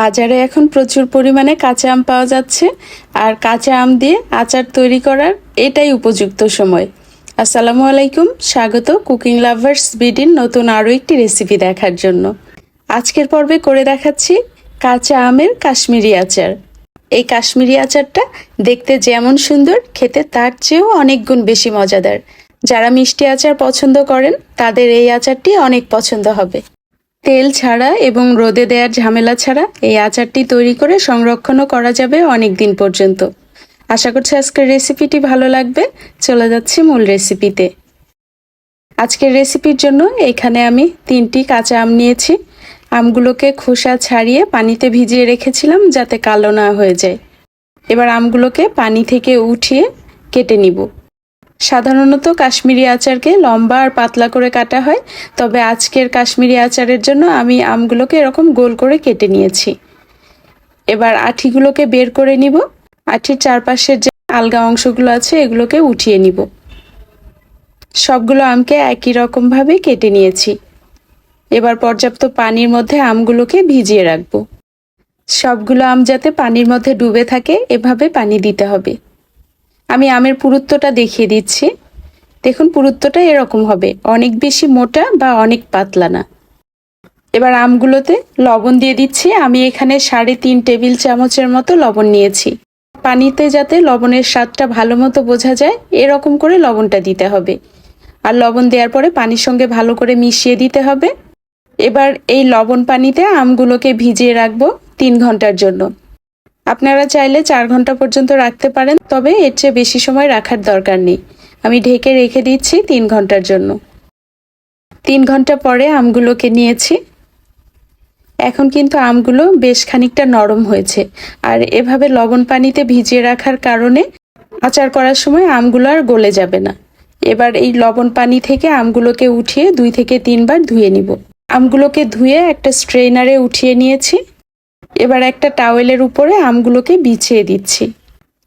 বাজারে এখন প্রচুর পরিমাণে কাঁচা আম পাওয়া যাচ্ছে। আর কাঁচা আম দিয়ে আচার তৈরি করার এটাই উপযুক্ত সময়। আসসালামু আলাইকুম, স্বাগত কুকিং লাভার্স বিডির নতুন আরও একটি রেসিপি দেখার জন্য। আজকের পর্বে করে দেখাচ্ছি কাঁচা আমের কাশ্মীরি আচার। এই কাশ্মীরি আচারটা দেখতে যেমন সুন্দর, খেতে তার চেয়েও অনেক গুণ বেশি মজাদার। যারা মিষ্টি আচার পছন্দ করেন, তাদের এই আচারটি অনেক পছন্দ হবে। তেল ছাড়া এবং রোদে দেওয়ার ঝামেলা ছাড়া এই আচারটি তৈরি করে সংরক্ষণও করা যাবে অনেক দিন পর্যন্ত। আশা করছি আজকের রেসিপিটি ভালো লাগবে। চলে যাচ্ছি মূল রেসিপিতে। আজকের রেসিপির জন্য এখানে আমি তিনটি কাঁচা আম নিয়েছি। আমগুলোকে খোসা ছাড়িয়ে পানিতে ভিজিয়ে রেখেছিলাম যাতে কালো না হয়ে যায়। এবার আমগুলোকে পানি থেকে উঠিয়ে কেটে নিব। সাধারণত কাশ্মীরি আচারকে লম্বা আর পাতলা করে কাটা হয়, তবে আজকের কাশ্মীরি আচারের জন্য আমি আমগুলোকে এরকম গোল করে কেটে নিয়েছি। এবার আঠিগুলোকে বের করে নিব। আঠির চারপাশের যে আলগা অংশগুলো আছে, এগুলোকে উঠিয়ে নিব। সবগুলো আমকে একই রকমভাবে কেটে নিয়েছি। এবার পর্যাপ্ত পানির মধ্যে আমগুলোকে ভিজিয়ে রাখব। সবগুলো আম যাতে পানির মধ্যে ডুবে থাকে, এভাবে পানি দিতে হবে। আমি আমের পুরুত্বটা দেখিয়ে দিচ্ছি। দেখুন, পুরুত্বটা এরকম হবে। অনেক বেশি মোটা বা অনেক পাতলা না। এবার আমগুলোতে লবণ দিয়ে দিচ্ছি। আমি এখানে সাড়ে তিন টেবিল চামচের মতো লবণ নিয়েছি। পানিতে যাতে লবণের স্বাদটা ভালো মতো বোঝা যায়, এরকম করে লবণটা দিতে হবে। আর লবণ দেওয়ার পরে পানির সঙ্গে ভালো করে মিশিয়ে দিতে হবে। এবার এই লবণ পানিতে আমগুলোকে ভিজিয়ে রাখব তিন ঘণ্টার জন্য। আপনারা চাইলে চার ঘণ্টা পর্যন্ত রাখতে পারেন, তবে এর চেয়ে বেশি সময় রাখার দরকার নেই। আমি ঢেকে রেখে দিচ্ছি তিন ঘণ্টার জন্য। তিন ঘণ্টা পরে আমগুলোকে নিয়েছি। এখন কিন্তু আমগুলো বেশ খানিকটা নরম হয়েছে, আর এভাবে লবণ পানিতে ভিজিয়ে রাখার কারণে আচার করার সময় আমগুলো আর গলে যাবে না। এবার এই লবণ পানি থেকে আমগুলোকে উঠিয়ে দুই থেকে তিনবার ধুয়ে নিব। আমগুলোকে ধুয়ে একটা স্ট্রেনারে উঠিয়ে নিয়েছি। এবার একটা টাওয়েলের উপরে আমগুলোকে বিছিয়ে দিচ্ছি।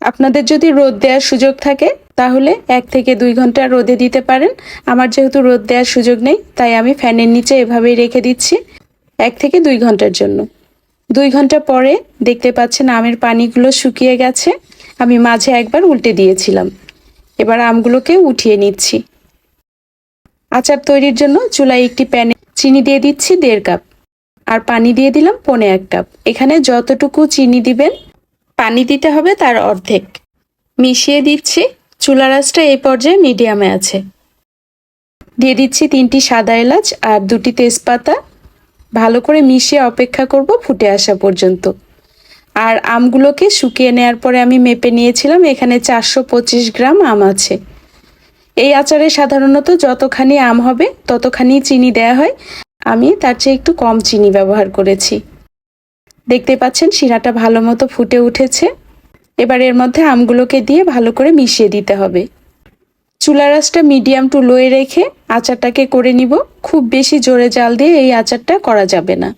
আপনাদের যদি রোদ দেওয়ার সুযোগ থাকে, তাহলে এক থেকে দুই ঘণ্টা রোদে দিতে পারেন। আমার যেহেতু রোদ দেওয়ার সুযোগ নেই, তাই আমি ফ্যানের নিচে এভাবেই রেখে দিচ্ছি, এক থেকে দুই ঘণ্টার জন্য। দুই ঘণ্টা পরে দেখতে পাচ্ছেন আমের পানিগুলো শুকিয়ে গেছে। আমি মাঝে একবার উল্টে দিয়েছিলাম। এবার আমগুলোকে উঠিয়ে নিচ্ছি। আচার তৈরির জন্য চুলায় একটি প্যানে চিনি দিয়ে দিচ্ছি দেড় কাপ। আর পানি দিয়ে দিলাম পনে এক কাপ। এখানে যতটুকু চিনি দিবেন, পানি দিতে হবে তার অর্ধেক। মিশিয়ে দিচ্ছি চুলা রাসটা এই পর্যায়ে মিডিয়ামে আছে। দিয়ে দিচ্ছি তিনটি সাদা এলাচ আর দুটি তেজপাতা। ভালো করে মিশিয়ে অপেক্ষা করব ফুটে আসা পর্যন্ত। আর আমগুলোকে শুকিয়ে নেওয়ার পরে আমি মেপে নিয়েছিলাম, এখানে চারশো পঁচিশ গ্রাম আম আছে। এই আচারে সাধারণত যতখানি আম হবে, ততখানি চিনি দেয়া হয়। আমি তার চেয়ে একটু কম চিনি ব্যবহার করেছি। দেখতে পাচ্ছেন শিরাটা ভালো মতো ফুটে উঠেছে। এবার এর মধ্যে আমগুলোকে দিয়ে ভালো করে মিশিয়ে দিতে হবে। চুলা রাসটা মিডিয়াম টু লোয়ে রেখে আচারটাকে করে নিব। খুব বেশি জোরে জাল দিয়ে এই আচারটা করা যাবে না।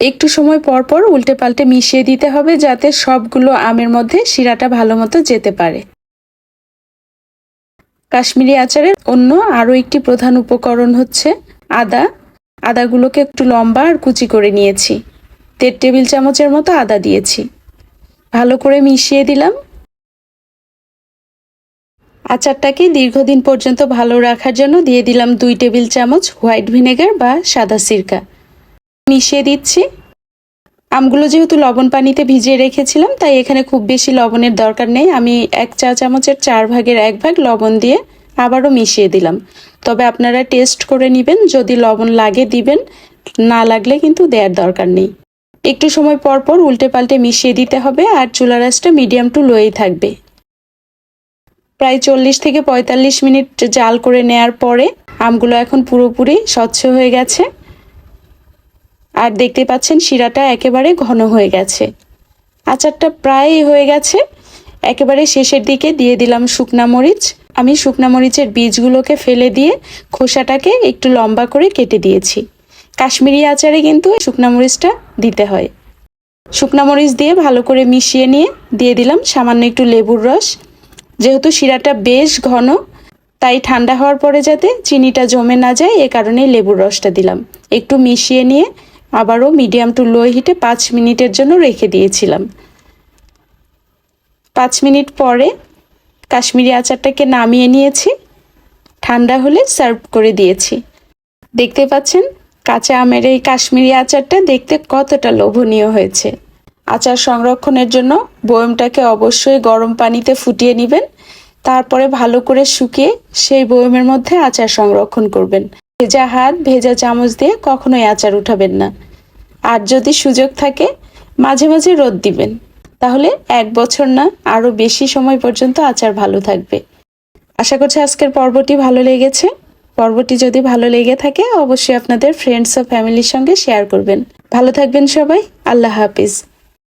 একটু সময় পর পর উল্টে পাল্টে মিশিয়ে দিতে হবে যাতে সবগুলো আমের মধ্যে শিরাটা ভালো মতো যেতে পারে। কাশ্মীরি আচারের অন্য আরও একটি প্রধান উপকরণ হচ্ছে আদা। আদাগুলোকে একটু লম্বা আর কুচি করে নিয়েছি। দেড় টেবিল চামচের মতো আদা দিয়েছি। ভালো করে মিশিয়ে দিলাম। আচারটাকে দীর্ঘদিন পর্যন্ত ভালো রাখার জন্য দিয়ে দিলাম দুই টেবিল চামচ হোয়াইট ভিনেগার বা সাদা সিরকা। মিশিয়ে দিচ্ছি। আমগুলো যেহেতু লবণ পানিতে ভিজিয়ে রেখেছিলাম, তাই এখানে খুব বেশি লবণের দরকার নেই। আমি এক চা চামচের চার ভাগের এক ভাগ লবণ দিয়ে আবারও মিশিয়ে দিলাম। তবে আপনারা টেস্ট করে নেবেন, যদি লবণ লাগে দিবেন, না লাগলে কিন্তু দেওয়ার দরকার নেই। একটু সময় পর পর উল্টে পাল্টে মিশিয়ে দিতে হবে আর চুলা রাসটা মিডিয়াম টু লোয়েই থাকবে। প্রায় চল্লিশ থেকে পঁয়তাল্লিশ মিনিট জাল করে নেয়ার পরে আমগুলো এখন পুরোপুরি স্বচ্ছ হয়ে গেছে। আর দেখতে পাচ্ছেন শিরাটা একেবারে ঘন হয়ে গেছে। আচারটা প্রায় হয়ে গেছে। একেবারে শেষের দিকে দিয়ে দিলাম শুকনা মরিচ। আমি শুকনা মরিচের বীজগুলোকে ফেলে দিয়ে খোসাটাকে একটু লম্বা করে কেটে দিয়েছি। কাশ্মীরি আচারে কিন্তু শুকনা মরিচটা দিতে হয়। শুকনা মরিচ দিয়ে ভালো করে মিশিয়ে নিয়ে দিয়ে দিলাম সামান্য একটু লেবুর রস। যেহেতু শিরাটা বেশ ঘন, তাই ঠান্ডা হওয়ার পরে যাতে চিনিটা জমে না যায়, এ কারণে লেবুর রসটা দিলাম। একটু মিশিয়ে নিয়ে আবারও মিডিয়াম টু লো হিটে পাঁচ মিনিটের জন্য রেখে দিয়েছিলাম। পাঁচ মিনিট পরে কাশ্মীরি আচারটাকে নামিয়ে নিয়েছি। ঠান্ডা হলে সার্ভ করে দিয়েছি। দেখতে পাচ্ছেন, কাঁচা আমের এই কাশ্মীরি আচারটা দেখতে কতটা লোভনীয় হয়েছে। আচার সংরক্ষণের জন্য বয়মটাকে অবশ্যই গরম পানিতে ফুটিয়ে নেবেন। তারপরে ভালো করে শুকিয়ে সেই বয়মের মধ্যে আচার সংরক্ষণ করবেন। ভেজা হাত ভেজা চামচ দিয়ে কখনোই আচার উঠাবেন না। আর যদি সুযোগ থাকে, মাঝে মাঝে রোদ দিবেন। তাহলে এক বছর না আরও বেশি সময় পর্যন্ত আচার ভালো থাকবে। আশা করছি আজকের পর্বটি ভালো লেগেছে। পর্বটি যদি ভালো লেগে থাকে, অবশ্যই আপনাদের ফ্রেন্ডস ও ফ্যামিলির সঙ্গে শেয়ার করবেন। ভালো থাকবেন সবাই, আল্লাহ হাফিজ।